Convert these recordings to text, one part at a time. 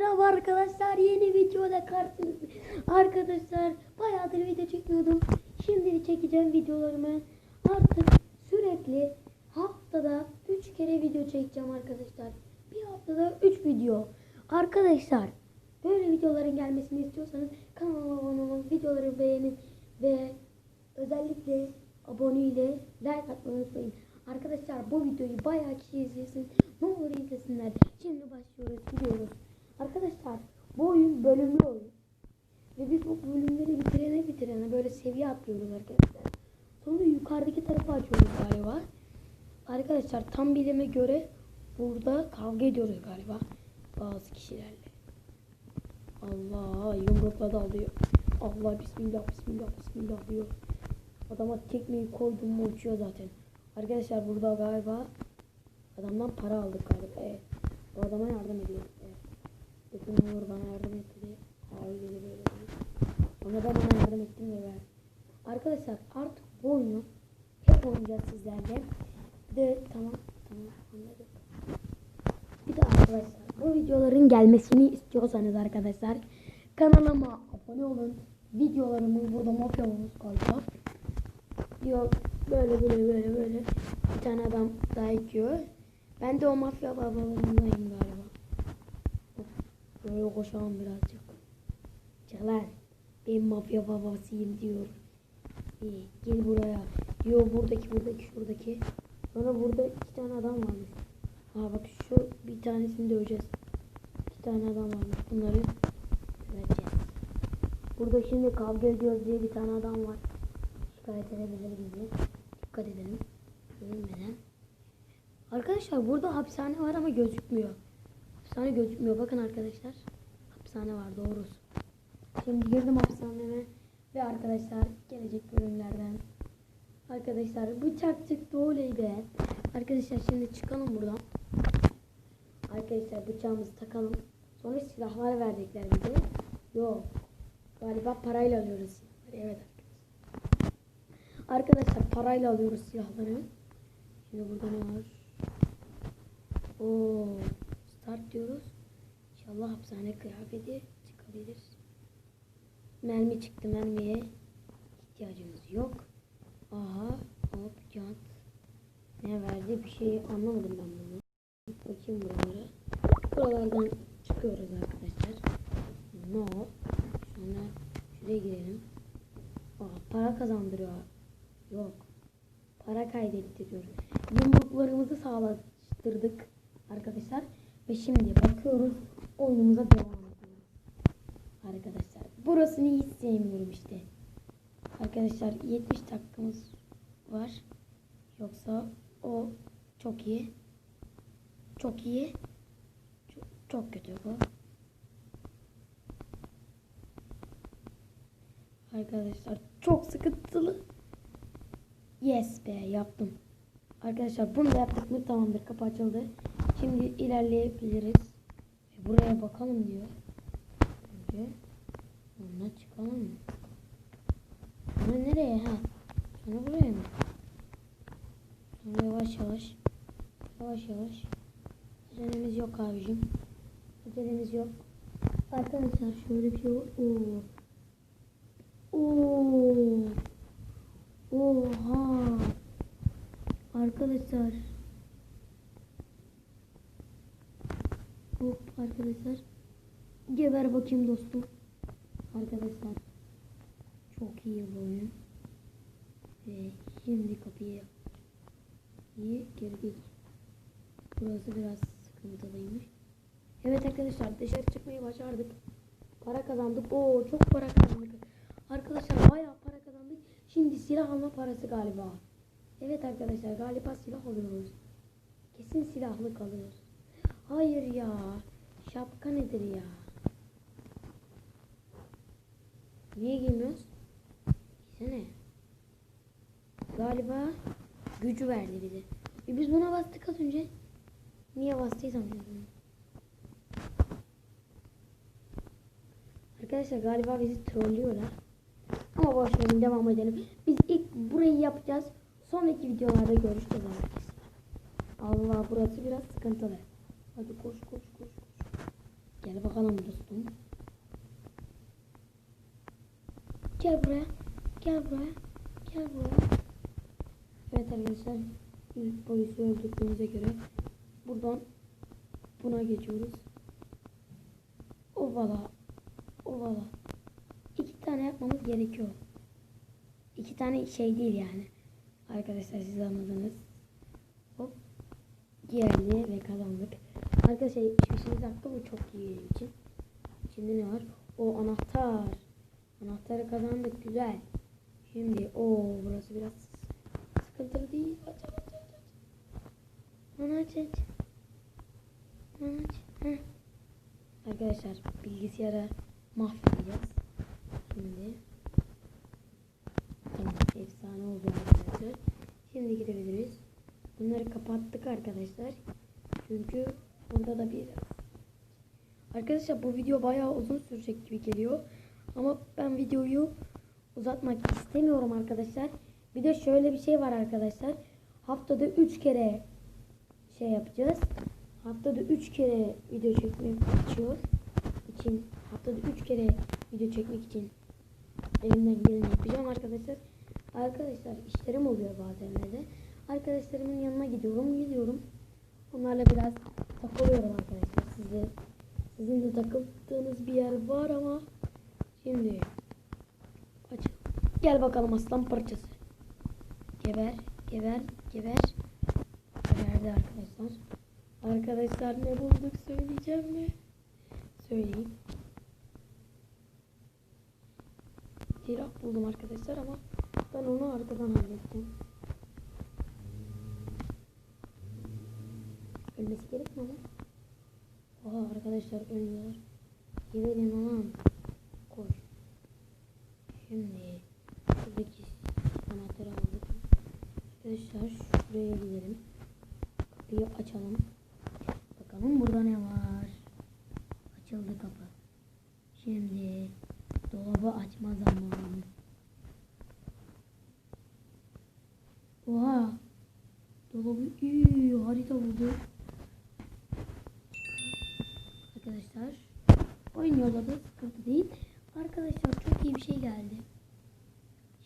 Merhaba arkadaşlar yeni videoda karşınızda. Arkadaşlar bayağıdır video çekmiyordum. Şimdi çekeceğim videolarımı. Artık sürekli haftada 3 kere video çekeceğim arkadaşlar. Bir haftada 3 video. Arkadaşlar böyle videoların gelmesini istiyorsanız kanalıma abone olun, videoları beğenin ve özellikle abone ile like atmayı unutmayın. Arkadaşlar bu videoyu bayağı kişi izlesin. Ne olur izlesinler. Şimdi başlıyoruz gidiyoruz. Arkadaşlar bu oyun bölümlü oyun. Ve biz bu bölümleri bitirene bitirene böyle seviye atlıyoruz arkadaşlar. Sonra yukarıdaki tarafı açıyoruz galiba. Arkadaşlar tam bilime göre burada kavga ediyoruz galiba. Bazı kişilerle. Allah yumrukla dalıyor. Allah bismillah bismillah bismillah diyor. Adama tekmeyi koydum mu uçuyor zaten. Arkadaşlar burada galiba adamdan para aldık galiba. Evet. O adama yardım ediyor. Ne olur bana yardım et dedi. Dedi böyle dedi. Ama ben ona yardım ettim ve verdim. Arkadaşlar artık bu oyunu hep oynayacağız sizlerle. Bir de tamam tamam anladık. Bir de arkadaşlar bu videoların gelmesini istiyorsanız arkadaşlar kanalıma abone olun. Videolarımı burada mafya olmuş galiba. Yok böyle böyle böyle böyle bir tane adam dayak yiyor. Ben de o mafya babalarındayım galiba. Böyle koşalım birazcık. Çık. Ben mafya babasıyım diyor. İyi, gel buraya. Diyor buradaki buradaki şuradaki. Sonra burada iki tane adam varmış. Ha bak şu bir tanesini döveceğiz. İki tane adam varmış. Bunları döveceğiz. Burada şimdi kavga ediyoruz diye bir tane adam var. Şikayet edebilir bizi. Dikkat edelim. Görünmeden. Arkadaşlar burada hapishane var ama gözükmüyor. Hapishane gözükmüyor. Bakın arkadaşlar. Hapishane var doğrusu. Şimdi girdim hapishaneme. Ve arkadaşlar gelecek bölümlerden. Arkadaşlar bıçak çıktı oley be. Arkadaşlar şimdi çıkalım buradan. Arkadaşlar bıçağımızı takalım. Sonra silahlar verecekler bize. Yok. Galiba parayla alıyoruz. Evet arkadaşlar. Arkadaşlar parayla alıyoruz silahları. Şimdi burada ne var? Oo, start diyoruz. İnşallah hapishane kıyafeti çıkabilir. Mermi çıktı mermiye. ihtiyacımız yok. Aha hop jant. Ne verdi bir şey anlamadım ben bunu. Bakayım buralara. Buralardan çıkıyoruz arkadaşlar. No. Sonra şuraya girelim. Aa, para kazandırıyor. Yok. Para kaydettiriyor. Yumruklarımızı sağlaştırdık arkadaşlar. Ve şimdi bakıyoruz. Oyunumuza devam ediyoruz. Arkadaşlar burasını hiç sevmiyorum işte. Arkadaşlar 70 dakikamız var. Yoksa o çok iyi. Çok iyi. Çok, çok kötü bu. Arkadaşlar çok sıkıntılı. Yes be yaptım. Arkadaşlar bunu da yaptık mı tamamdır kapı açıldı. Şimdi ilerleyebiliriz. E, buraya bakalım diyor. Önce onunla çıkalım mı? Sonra nereye ha? Sonra buraya mı? Sonra yavaş yavaş. Yavaş yavaş. Acelemiz yok abicim. Acelemiz yok. Arkadaşlar şöyle bir şey var. Oo. Oo. Oha. Arkadaşlar. Hop arkadaşlar. Geber bakayım dostum. Arkadaşlar. Çok iyi bu oyun. Ve şimdi kapıyı iyi girdik. Burası biraz sıkıntılıymış. Evet arkadaşlar dışarı çıkmayı başardık. Para kazandık. Oo çok para kazandık. Arkadaşlar bayağı para kazandık. Şimdi silah alma parası galiba. Evet arkadaşlar galiba silah alıyoruz. Kesin silahlık alıyoruz. Hayır ya. Şapka nedir ya? Niye giymiyoruz? Giysene. Galiba gücü verdi bize. E biz buna bastık az önce. Niye bastıysam. Arkadaşlar galiba bizi trollüyorlar. Ama boş devam edelim. Biz ilk burayı yapacağız. Sonraki videolarda görüşeceğiz arkadaşlar. Allah burası biraz sıkıntılı. Hadi koş koş koş. Gel bakalım dostum. Gel buraya. Gel buraya. Gel buraya. Evet arkadaşlar. İlk polisi öldürdüğümüze göre buradan buna geçiyoruz. Ovala. Ovala. İki tane yapmamız gerekiyor. İki tane şey değil yani. Arkadaşlar siz anladınız. Hop. Geldi ve kazandık. Arkadaşlar 75. dakika bu çok iyi benim için. Şimdi ne var? O anahtar. Anahtarı kazandık güzel. Şimdi o burası biraz sıkıntılı değil. Aç aç aç aç. Onu aç aç. Onu aç. Heh. Arkadaşlar bilgisayara mahvedeceğiz. Şimdi Tamam, efsane oldu arkadaşlar. Şimdi gidebiliriz. Bunları kapattık arkadaşlar. Çünkü burada da bir Arkadaşlar bu video bayağı uzun sürecek gibi geliyor. Ama ben videoyu uzatmak istemiyorum arkadaşlar. Bir de şöyle bir şey var arkadaşlar. Haftada 3 kere şey yapacağız. Haftada 3 kere video çekmek için için haftada 3 kere video çekmek için elimden geleni yapacağım arkadaşlar. Arkadaşlar işlerim oluyor bazenlerde. Arkadaşlarımın yanına gidiyorum, gidiyorum. Onlarla biraz takılıyorum arkadaşlar. Size sizin de takıldığınız bir yer var ama şimdi aç. Gel bakalım aslan parçası. Geber, geber, geber. Geberdi arkadaşlar. Arkadaşlar ne bulduk söyleyeceğim mi? Söyleyeyim. Silah buldum arkadaşlar ama ben onu arkadan halledeceğim. Ölmesi gerekmiyor mu? Oha arkadaşlar ölüyorlar. Gidelim aman. Koş. Şimdi şuradaki anahtarı aldık. Arkadaşlar şuraya gidelim. Kapıyı açalım. Bakalım burada ne var. Açıldı kapı. Şimdi dolabı açma zamanı. Oha. Dolabı iyi harita buldu. Oyun yolladı sıkıntı değil. Arkadaşlar çok iyi bir şey geldi.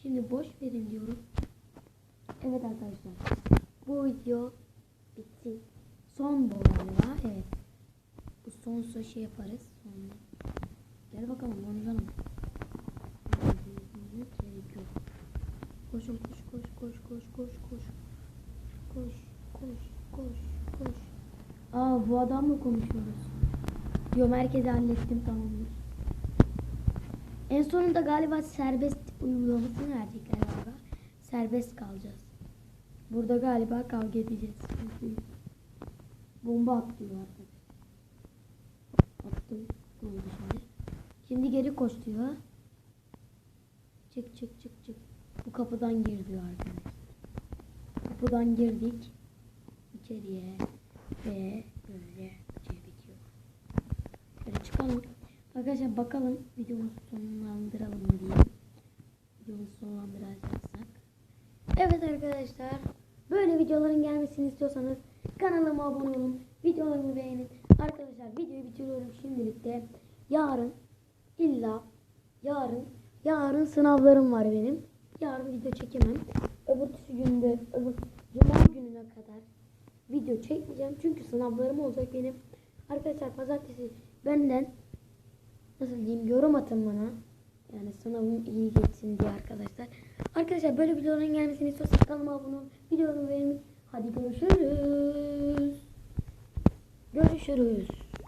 Şimdi boş verin diyorum. Evet arkadaşlar. Bu video bitti. Son bu galiba. Evet. Bu son şey yaparız. Sonra. Gel bakalım konuşalım. Gerek yok. Koşun koş koş koş koş koş koş. Koş koş koş koş. Aa bu adamla konuşuyoruz. Diyor merkezi hallettim tamamdır. En sonunda galiba serbest uygulamasını verecekler galiba. Serbest kalacağız. Burada galiba kavga edeceğiz. Bomba atlıyor arkadaşlar. Attım. Ne oldu şimdi? Şimdi geri koş diyor. Çık çık çık çık. Bu kapıdan gir diyor arkadaşlar. Kapıdan girdik. içeriye ve. Böyle çıkalım. Arkadaşlar bakalım videomuzu sonlandıralım mı diye. Videomuzu sonlandıracaksak. Evet arkadaşlar. Böyle videoların gelmesini istiyorsanız kanalıma abone olun. Videolarımı beğenin. Arkadaşlar videoyu bitiriyorum şimdilik de. Yarın illa yarın yarın sınavlarım var benim. Yarın video çekemem. Öbürtüsü günde öbür cuma gününe kadar video çekmeyeceğim. Çünkü sınavlarım olacak benim. Arkadaşlar pazartesi benden nasıl diyeyim yorum atın bana. Yani sınavım iyi geçsin diye arkadaşlar. Arkadaşlar böyle videoların gelmesini istiyorsanız kanalıma abone olun. Videomu beğenin. Hadi görüşürüz. Görüşürüz.